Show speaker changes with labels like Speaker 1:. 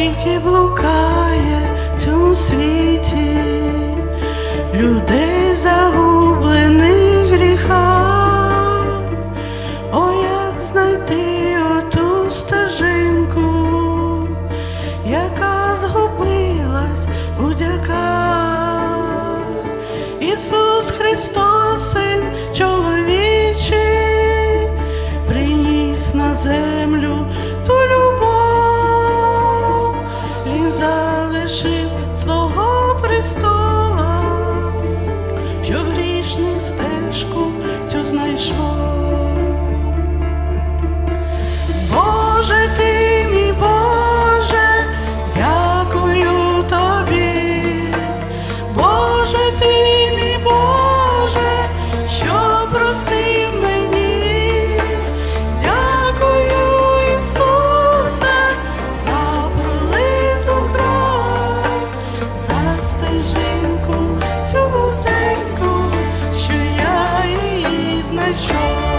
Speaker 1: скільки блукає в цьому світі, людей загублених završim show.